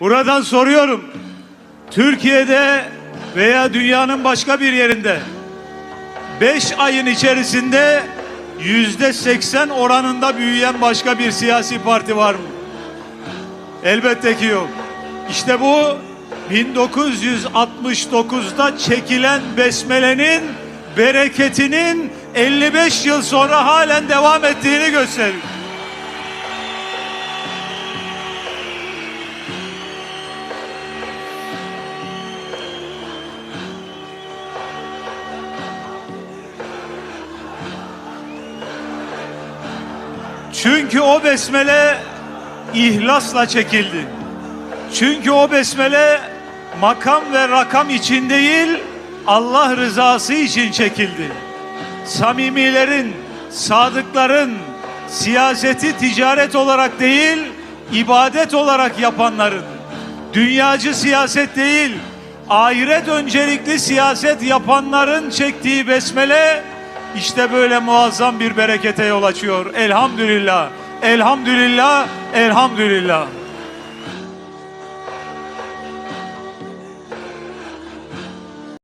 Buradan soruyorum. Türkiye'de veya dünyanın başka bir yerinde 5 ayın içerisinde yüzde 80 oranında büyüyen başka bir siyasi parti var mı? Elbette ki yok. İşte bu 1969'da çekilen besmelenin bereketinin 55 yıl sonra halen devam ettiğini gösteriyor. Çünkü o besmele ihlasla çekildi. Çünkü o besmele makam ve rakam için değil, Allah rızası için çekildi. Samimilerin, sadıkların, siyaseti ticaret olarak değil, ibadet olarak yapanların, dünyacı siyaset değil, ahiret öncelikli siyaset yapanların çektiği besmele işte böyle muazzam bir berekete yol açıyor. Elhamdülillah, elhamdülillah, elhamdülillah.